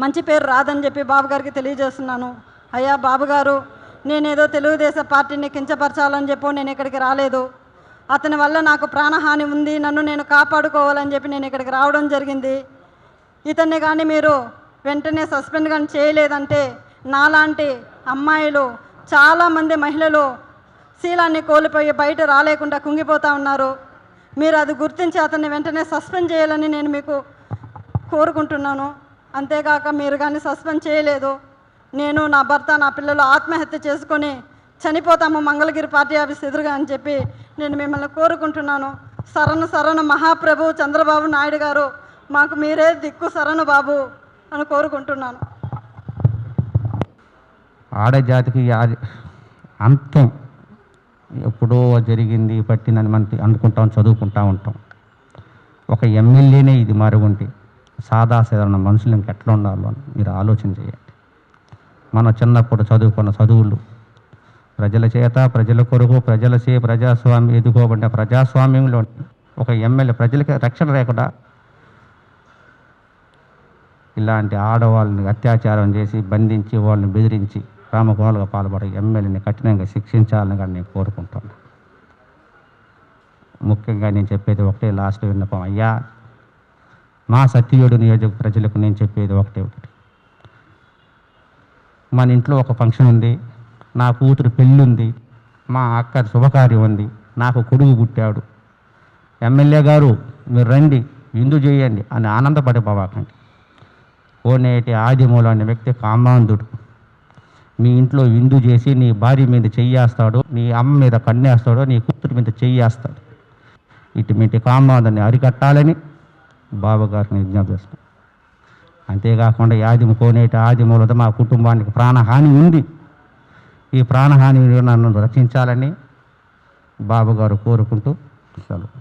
మంచి పేరు రాదని చెప్పి బాబు గారికి తెలియజేస్తున్నాను. అయ్యా బాబుగారు నేనేదో తెలుగుదేశం పార్టీని కించపరచాలని చెప్పి నేను ఇక్కడికి రాలేదు. అతని వల్ల నాకు ప్రాణహాని ఉంది నన్ను నేను కాపాడుకోవాలని చెప్పి నేను ఇక్కడికి రావడం జరిగింది. ఇతన్ని కానీ మీరు వెంటనే సస్పెండ్ కానీ చేయలేదంటే నాలాంటి అమ్మాయిలు చాలామంది మహిళలు శీలాన్ని కోల్పోయి బయట రాలేకుండా కుంగిపోతూ ఉన్నారు. మీరు అది గుర్తించి అతన్ని వెంటనే సస్పెండ్ చేయాలని నేను మీకు కోరుకుంటున్నాను. అంతేకాక మీరు కానీ సస్పెండ్ చేయలేదు. నేను నా భర్త నా పిల్లలు ఆత్మహత్య చేసుకొని చనిపోతాము మంగళగిరి పార్టీ ఆఫీస్ ఎదురుగా అని చెప్పి నేను మిమ్మల్ని కోరుకుంటున్నాను. సరణ సరణ మహాప్రభు చంద్రబాబు నాయుడు గారు మాకు మీరే దిక్కు సరణ బాబు అని కోరుకుంటున్నాను. ఆడజాతికి అంతం ఎప్పుడో జరిగింది పట్టిందని మనం అనుకుంటాం చదువుకుంటా ఉంటాం. ఒక ఎమ్మెల్యేనే ఇది మరుగుంటి సాదాసాధారణ మనుషులు ఇంకెట్లా ఉండాలో అని మీరు ఆలోచన చేయండి. మన చిన్నప్పుడు చదువుకున్న చదువులు ప్రజల చేత ప్రజల కొరకు ప్రజల చే ప్రజాస్వామ్యం ఎదుకోబడిన ప్రజాస్వామ్యంలో ఒక ఎమ్మెల్యే ప్రజలకి రక్షణ లేకుండా ఇలాంటి ఆడవాళ్ళని అత్యాచారం చేసి బంధించి వాళ్ళని బెదిరించి రామకోణాలుగా పాల్పడే ఎమ్మెల్యేని కఠినంగా శిక్షించాలని కానీ నేను కోరుకుంటున్నాను ముఖ్యంగా నేను చెప్పేది ఒకటే లాస్ట్ విన్నపం అయ్యా మా సత్యయుడు నియోజక ప్రజలకు నేను చెప్పేది ఒకటే ఒకటి. మన ఇంట్లో ఒక ఫంక్షన్ ఉంది నా కూతురు పెళ్ళి ఉంది మా అక్క శుభకార్యం ఉంది నాకు కొడుకు పుట్టాడు. ఎమ్మెల్యే గారు మీరు రండి విందు చేయండి అని ఆనందపడే బాబాకండి కోనేటి ఆదిమూలం అనే వ్యక్తి కామాంధుడు. మీ ఇంట్లో విందు చేసి నీ భార్య మీద చెయ్యేస్తాడు నీ అమ్మ మీద కన్నేస్తాడు నీ కూతురు మీద చెయ్యేస్తాడు. మీటి కామాంధుని అరికట్టాలని బాబాగారిని విజ్ఞప్తి చేస్తున్నాను అంతేకాకుండా ఈ ఆదిమ కోనేటి ఆదిమూలతో మా కుటుంబానికి ప్రాణహాని ఉంది. ఈ ప్రాణహాని నన్ను రక్షించాలని బాబుగారు కోరుకుంటూ సెలవు.